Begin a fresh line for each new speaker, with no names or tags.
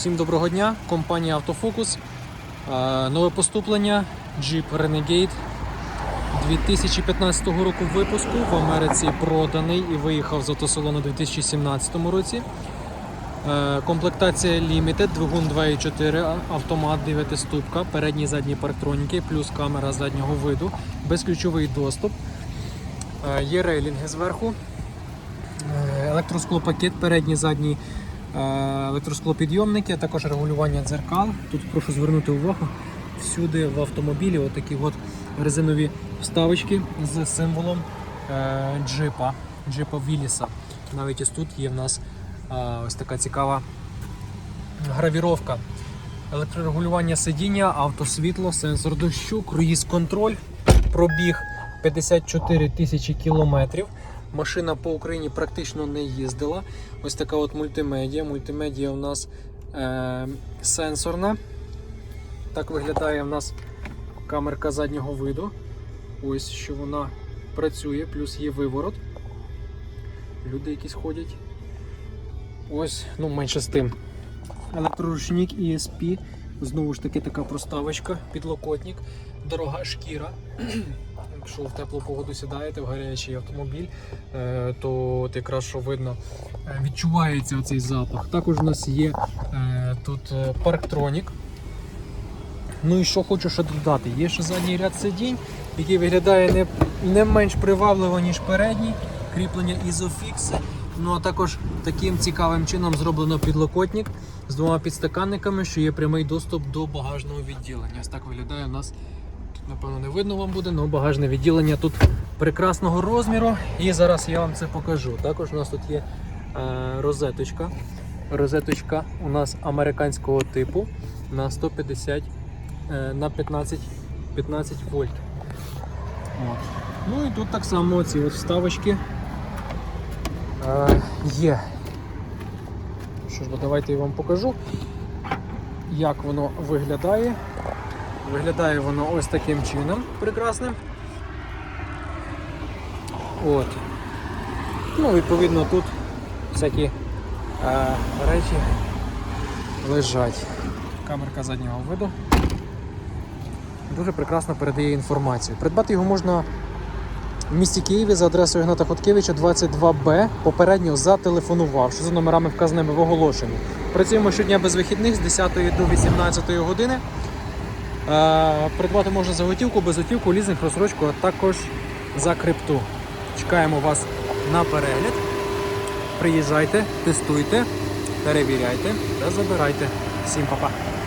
Всім доброго дня, компанія Автофокус. Е, Нове поступлення Jeep Renegade 2015 року випуску. В Америці проданий і виїхав з автосалону у 2017 році. Е, Комплектація Limited, двигун 2.4, автомат 9 ступка, передні і задні парктроніки, плюс камера заднього виду, безключовий доступ. Е, Є рейлінги зверху. Електросклопакет, передні, задні е, електросклопідйомники, а також регулювання дзеркал. Тут прошу звернути увагу. Всюди в автомобілі отакі от резинові вставочки з символом е, джипа, джипа Віліса. Навіть ось тут є в нас е, ось така цікава гравіровка. Електрорегулювання сидіння, автосвітло, сенсор дощу, круїз-контроль, пробіг 54 тисячі кілометрів. Машина по Україні практично не їздила. Ось така от мультимедіа. Мультимедіа у нас е, сенсорна. Так виглядає у нас камерка заднього виду. Ось що вона працює, плюс є виворот. Люди якісь ходять. Ось, ну менше з тим. Електроручник ESP. Знову ж таки така проставочка, підлокотник, дорога шкіра. Якщо в теплу погоду сідаєте в гарячий автомобіль, е, то от якраз видно, е, відчувається оцей запах. Також у нас є е, тут парктронік. Ну і що хочу ще додати, є ще задній ряд сидінь, який виглядає не, не менш привабливо, ніж передній. Кріплення ізофікси. Ну а також таким цікавим чином зроблено підлокотник з двома підстаканниками, що є прямий доступ до багажного відділення. Ось так виглядає у нас. Тут, напевно, не видно вам буде, але багажне відділення тут прекрасного розміру. І зараз я вам це покажу. Також у нас тут є е, розеточка. Розеточка у нас американського типу на 150 е, на 15, 15 вольт. От. Ну і тут так само ці ось вставочки є. Що ж, бо давайте я вам покажу, як воно виглядає. Виглядає воно ось таким чином прекрасним. От. Ну, відповідно, тут всякі е, речі лежать. Камерка заднього виду. Дуже прекрасно передає інформацію. Придбати його можна в місті Києві за адресою Гната Хоткевича 22Б, попередньо зателефонувавши за номерами вказаними в оголошенні. Працюємо щодня без вихідних з 10 до 18 години. Е, Придбати можна за готівку, без готівку, лізинг, розсрочку, а також за крипту. Чекаємо вас на перегляд. Приїжджайте, тестуйте, перевіряйте та забирайте. Всім па-па!